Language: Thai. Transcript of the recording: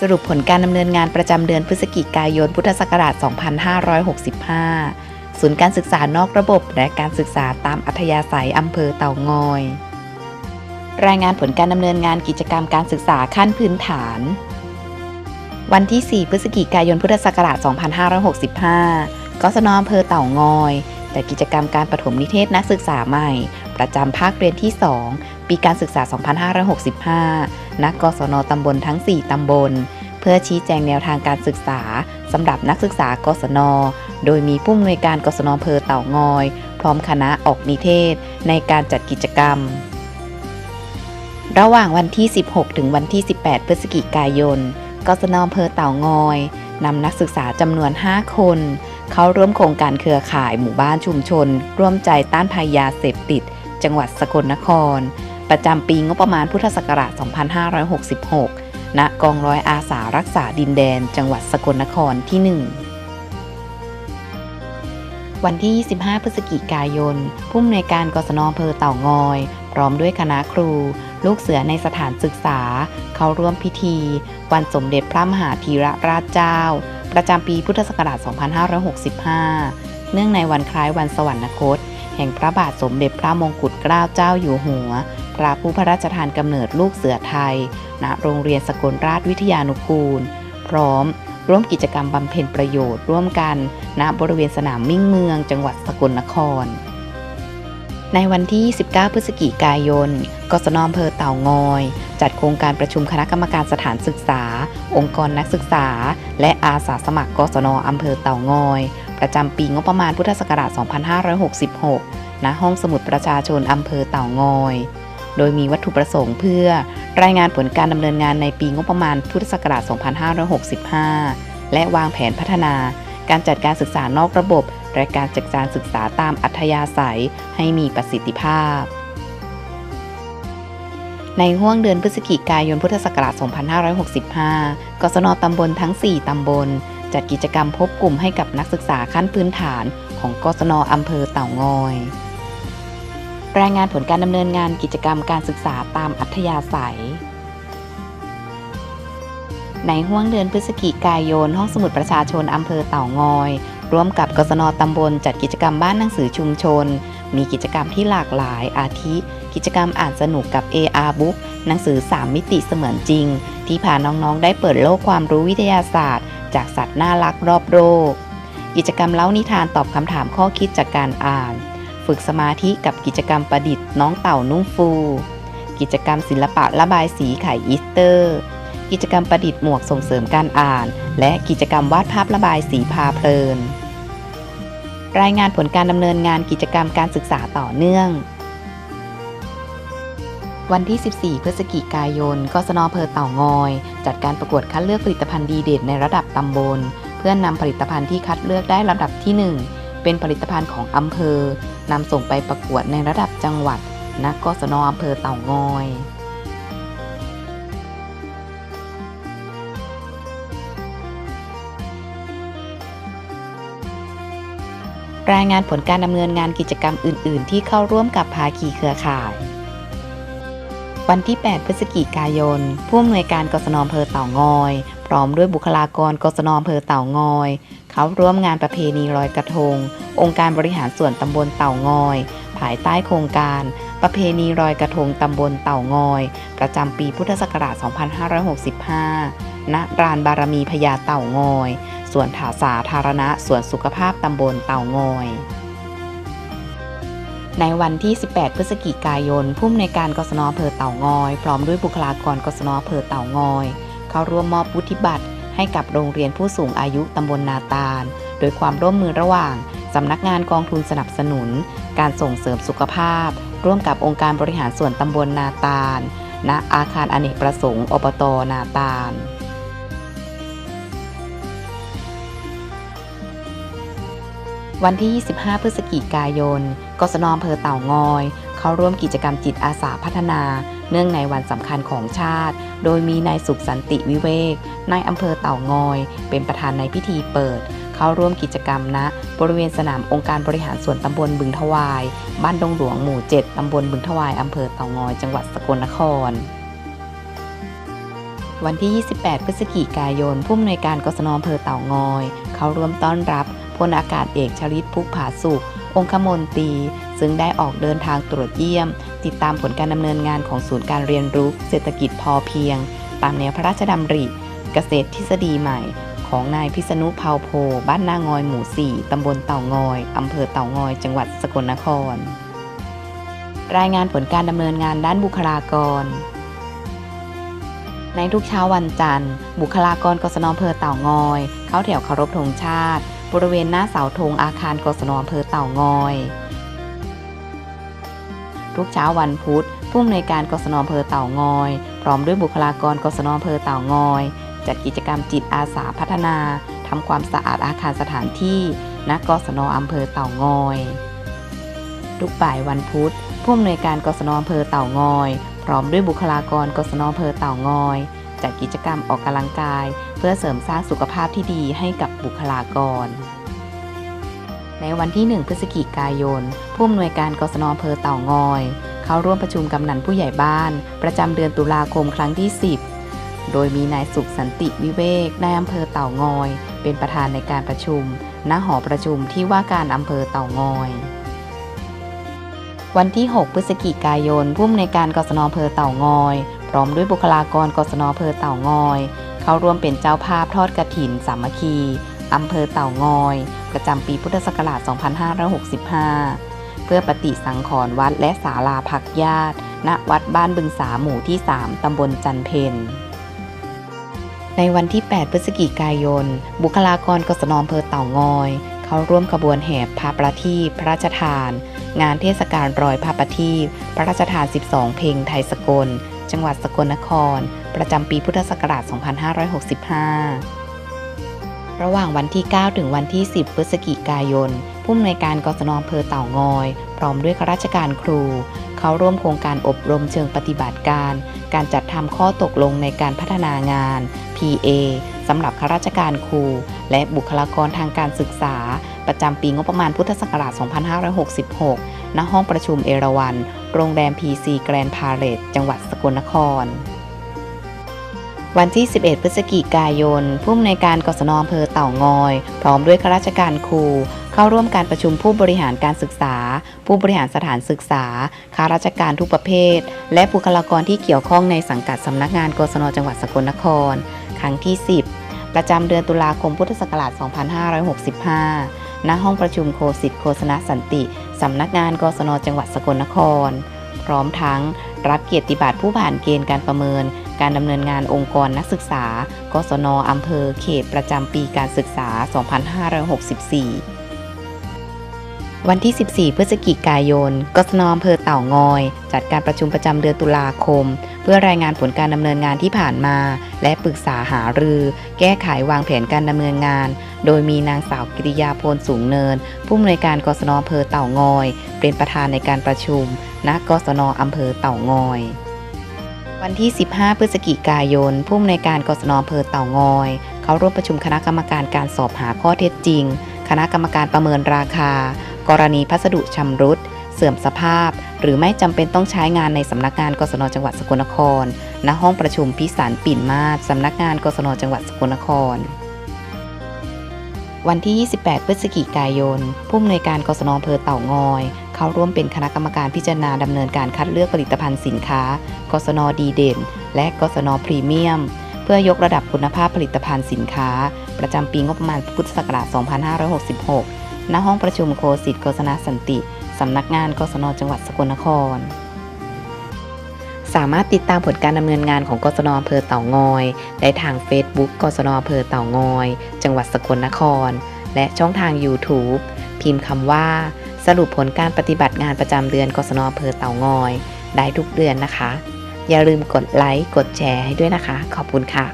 สรุปผลการดำเนินงานประจำเดือนพฤศจิกายน พุทธศักราช 2565 ศูนย์การศึกษานอกระบบ และการศึกษาตามอัธยาศัยอำเภอเต่างอย รายงานผลการดำเนินงานกิจกรรมการศึกษาขั้นพื้นฐาน วันที่ 4 พฤศจิกายน พุทธศักราช 2565 กศนอำเภอเต่างอย จัดกิจกรรมการปฐมนิเทศนักศึกษาใหม่ ประจำภาคเรียนที่ 2 ปีการศึกษา 2565 ณกศนตำบลทั้ง 4 ตำบล เพื่อชี้แจงแนวทางการศึกษาสำหรับนักศึกษากศน โดยมีผู้อำนวยการกศนอำเภอเต่างอย พร้อมคณะออกนิเทศ ในการจัดกิจกรรม ระหว่างวันที่ 16 ถึงวันที่ 18 พฤศจิกายน กศนอำเภอเต่างอยนำนักศึกษาจำนวน 5 คน เข้าร่วมโครงการเครือข่ายหมู่บ้านชุมชน ร่วมใจต้านภัยยาเสพติด จังหวัดสกลนคร ประจำปีงบประมาณพุทธศักราช 2566 ณ กองร้อยอาสารักษาดินแดน จังหวัดสกลนครที่ 1 วันที่ 25 พฤศจิกายน ผู้อำนวยการกศนอำเภอเต่างอย พร้อมด้วยคณะครู ลูกเสือในสถานศึกษา เข้าร่วมพิธี วันสมเด็จพระมหาธีรราชเจ้า ประจำปีพุทธศักราช 2565 เนื่องในวันคล้ายวันสวรรคต ห่งพระบาทสมเด็จพระมงกุฎเกล้าเจ้าอยู่หัว พระผู้พระราชทานกำเนิดลูกเสือไทย ณ โรงเรียนสกลราชวิทยานุกูล พร้อม ร่วมกิจกรรมบำเพ็ญประโยชน์ร่วมกัน ณ บริเวณสนามมิ่งเมือง จังหวัดสกลนคร ในวันที่ 19 พฤศจิกายน กศนอำเภอเต่างอย จัดโครงการประชุมคณะกรรมการสถานศึกษา องค์กรนักศึกษา และอาสาสมัครกศนอำเภอเต่างอย ประจำปีงบประมาณพุทธศักราช 2566 ณ ห้องสมุดประชาชนอำเภอเต่างอย โดยมีวัตถุประสงค์เพื่อรายงานผลการดำเนินงานในปีงบประมาณพุทธศักราช 2565 และวางแผนพัฒนา การจัดการศึกษานอกระบบ และการจัดการศึกษาตามอัธยาศัยให้มีประสิทธิภาพในห้วงเดือนพฤศจิกายนพุทธศักราช 2565กศนตำบลทั้ง 4 ตำบล จัดกิจกรรมพบกลุ่มให้กับนักศึกษาขั้นพื้นฐานของกศนอำเภอเต่างอย รายงานผลการดำเนินงานกิจกรรมการศึกษาตามอัธยาศัย ในห้วงเดือนพฤศจิกายน ห้องสมุดประชาชนอำเภอเต่างอย ร่วมกับกศนตำบลจัดกิจกรรมบ้านหนังสือชุมชน มีกิจกรรมที่หลากหลายอาทิ กิจกรรมอ่านสนุกกับ AR Book หนังสือ 3 มิติเสมือนจริง ที่พาน้องๆ ได้เปิดโลกความรู้วิทยาศาสตร์ จากสัตว์น่ารักรอบโลก กิจกรรมเล่านิทานตอบคำถามข้อคิดจากการอ่าน ฝึกสมาธิกับกิจกรรมประดิษฐ์น้องเต่านุ่งฟู กิจกรรมศิลปะระบายสีไข่อีสเตอร์ กิจกรรมประดิษฐ์หมวกส่งเสริมการอ่าน และกิจกรรมวาดภาพระบายสีพาเพลิน รายงานผลการดำเนินงานกิจกรรมการศึกษาต่อเนื่องวันที่ 14 พฤศจิกายนกศนอำเภอเต่างอย จัดการประกวดคัดเลือกผลิตภัณฑ์ดีเด่นในระดับตำบล เพื่อนำผลิตภัณฑ์ที่คัดเลือกได้ลำดับที่ 1 เป็นผลิตภัณฑ์ของอำเภอนำส่งไปประกวดในระดับจังหวัดณกศนอำเภอเต่างอยรายงานผลการดำเนินงานกิจกรรมอื่น ๆ ที่เข้าร่วมกับภาคีเครือข่าย วันที่ 8 พฤศจิกายน ผู้อำนวยการกศนอำเภอเต่างอย พร้อมด้วยบุคลากรกศนอำเภอเต่างอย เขาร่วมงานประเพณีลอยกระทง องค์การบริหารส่วนตำบลเต่างอย ภายใต้โครงการ ประเพณีลอยกระทงตำบลเต่างอย ประจำปีพุทธศักราช 2565ณลานบารมีพญาเต่างอย ส่วนถาสาธารณะส่วนสุขภาพตำบลเต่างอย ในวันที่ 18 พฤศจิกายน ผู้อำนวยการกศนอำเภอเต่างอย พร้อมด้วยบุคลากรกศนอำเภอเต่างอย เข้าร่วมมอบวุฒิบัตรให้กับโรงเรียนผู้สูงอายุตำบลนาตาล โดยความร่วมมือระหว่างสำนักงานกองทุนสนับสนุน การส่งเสริมสุขภาพ ร่วมกับองค์การบริหารส่วนตำบลนาตาล ณ อาคารอเนกประสงค์ อบต นาตาลวันที่ 25 พฤศจิกายน กศนอำเภอเต่างอย เข้าร่วมกิจกรรมจิตอาสาพัฒนา เนื่องในวันสำคัญของชาติ โดยมีนายสุขสันติวิเวกนายอำเภอเต่างอย เป็นประธานในพิธีเปิด เข้าร่วมกิจกรรมณบริเวณสนามองค์การบริหารส่วนตำบลบึงทวาย บ้านดงหลวงหมู่ 7ตำบลบึงทวายอำเภอเต่างอย จังหวัดสกลนครวันที่ 28 พฤศจิกายน ผู้อำนวยการกศนอำเภอเต่างอย เขาร่วมต้อนรับ พลอากาศเอกชลิตพุกผาสุข องคมนตรีซึ่งได้ออกเดินทางตรวจเยี่ยม ติดตามผลการดำเนินงานของศูนย์การเรียนรู้ เศรษฐกิจพอเพียง ตามแนวพระราชดำริ เกษตรทฤษฎีใหม่ ของนายพิษณุเผาโพ บ้านนางอยหมู่ 4 ตำบลเต่างอย อำเภอเต่างอย จังหวัดสกลนคร รายงานผลการดำเนินงานด้านบุคลากรในทุกเช้าวันจันทร์ บุคลากรกศนอำเภอเต่างอย เข้าแถวเคารพธงชาติ บริเวณหน้าเสาธงอาคารกศนอำเภอเต่างอย ทุกเช้าวันพุธผู้อำนวยการกศนอำเภอเต่างอย พร้อมด้วยบุคลากรกศนอำเภอเต่างอย จัดกิจกรรมจิตอาสาพัฒนาทำความสะอาดอาคารสถานที่ณกศนอำเภอเต่างอย ทุกบ่ายวันพุธผู้อำนวยการกศนอำเภอเต่างอย พร้อมด้วยบุคลากรกศนอำเภอเต่างอย จัดกิจกรรมออกกำลังกาย เพื่อเสริมสร้างสุขภาพที่ดีให้กับบุคลากร ในวันที่ 1 พฤศจิกายน ผู้อำนวยการกศนอำเภอเต่างอย เข้าร่วมประชุมกำนันผู้ใหญ่บ้าน ประจำเดือนตุลาคมครั้งที่ 10 โดยมีนายสุขสันติวิเวกนายอำเภอเต่างอย เป็นประธานในการประชุม ณ หอประชุมที่ว่าการอำเภอเต่างอยวันที่ 6 พฤศจิกายน ผู้อำนวยการกศนอำเภอเต่างอย พร้อมด้วยบุคลากรกศนอำเภอเต่างอย เข้าร่วมเป็นเจ้าภาพทอดกระถิน สามัคคีอำเภอเต่างอย ประจำปีพุทธศักราช 2565 เพื่อปฏิสังขรณ์วัดและศาลาพักญาติ ณ วัดบ้านบึงสาหมู่ที่ 3 ตำบลจันเพนในวันที่ 8 พฤศจิกายน บุคลากรกศนอำเภอเต่างอย เข้าร่วมขบวนแห่พระประทีปพระราชทาน งานเทศกาลรอยพระประทีปพระราชทาน 12 เพลงไทยสกล จังหวัดสกลนคร ประจำปีพุทธศักราช 2565 ระหว่างวันที่ 9 ถึงวันที่ 10 พฤศจิกายน ผู้อำนวยการกศนอำเภอเต่างอย พร้อมด้วยข้าราชการครู เข้าร่วมโครงการอบรมเชิงปฏิบัติการ การจัดทำข้อตกลงในการพัฒนางาน PA สำหรับข้าราชการครู และบุคลากรทางการศึกษา ประจำปีงบประมาณพุทธศักราช 2566 ณห้องประชุมเอราวัณโรงแรม PC แกรนพาเลตจังหวัดสกลนคร วันที่ 11 พฤศจิกายน ผู้อำนวยการกศนอำเภอเต่างอย พร้อมด้วยข้าราชการครู เข้าร่วมการประชุมผู้บริหารการศึกษา ผู้บริหารสถานศึกษา ข้าราชการทุกประเภท และบุคลากรที่เกี่ยวข้องในสังกัดสำนักงานกศนจังหวัดสกลนคร ครั้งที่ 10ประจำเดือนตุลาคมพุทธศักราช 2565 ณ ห้องประชุมโคสิทธิ์โฆษณสันติ สำนักงานกศนจังหวัดสกลนคร พร้อมทั้งรับเกียรติบัตรผู้ผ่านเกณฑ์การประเมิน การดำเนินงานองค์กรนักศึกษา กศนอำเภอเขตประจำปีการศึกษา 2564 วันที่ 14 พฤศจิกายน กศนอำเภอเต่างอย จัดการประชุมประจำเดือนตุลาคม เพื่อรายงานผลการดำเนินงานที่ผ่านมา และปรึกษาหารือ แก้ไขวางแผนการดำเนินงาน โดยมีนางสาวกิริยาพลสูงเนิน ผู้อำนวยการกศนอำเภอเต่างอย เป็นประธานในการประชุม ณ กศนอำเภอเต่างอยวันที่ 15 พฤศจิกายน ผู้อำนวยการกศนอำเภอเต่างอย เขาร่วมประชุมคณะกรรมการการสอบหาข้อเท็จจริง คณะกรรมการประเมินราคา กรณีพัสดุชำรุด เสื่อมสภาพ หรือไม่จำเป็นต้องใช้งานในสำนักงานกศนจังหวัดสกลนคร ณ ห้องประชุมพิสารปิ่นมาศสำนักงานกศนจังหวัดสกลนคร วันที่ 28 พฤศจิกายน ผู้อำนวยการกศนอำเภอเต่างอย เข้าร่วมเป็นคณะกรรมการพิจารณาดำเนินการคัดเลือกผลิตภัณฑ์สินค้า กศนดีเด่น และกศนพรีเมียมเพื่อยกระดับคุณภาพผลิตภัณฑ์สินค้า ประจำปีงบประมาณพุทธศักราช 2566 ณห้องประชุมโคสิทธิ์โฆษณาสันติ สำนักงานกศนจังหวัดสกลนคร สามารถติดตามผลการดำเนินงานของกศนอำเภอเต่างอย ได้ทาง Facebook กศนอำเภอเต่างอย จังหวัดสกลนคร และช่องทาง YouTube พิมพ์คำว่า สรุปผลการปฏิบัติงานประจำเดือนกศนอำเภอเต่างอย ได้ทุกเดือนนะคะ อย่าลืมกดไลค์กดแชร์ให้ด้วยนะคะ ขอบคุณค่ะ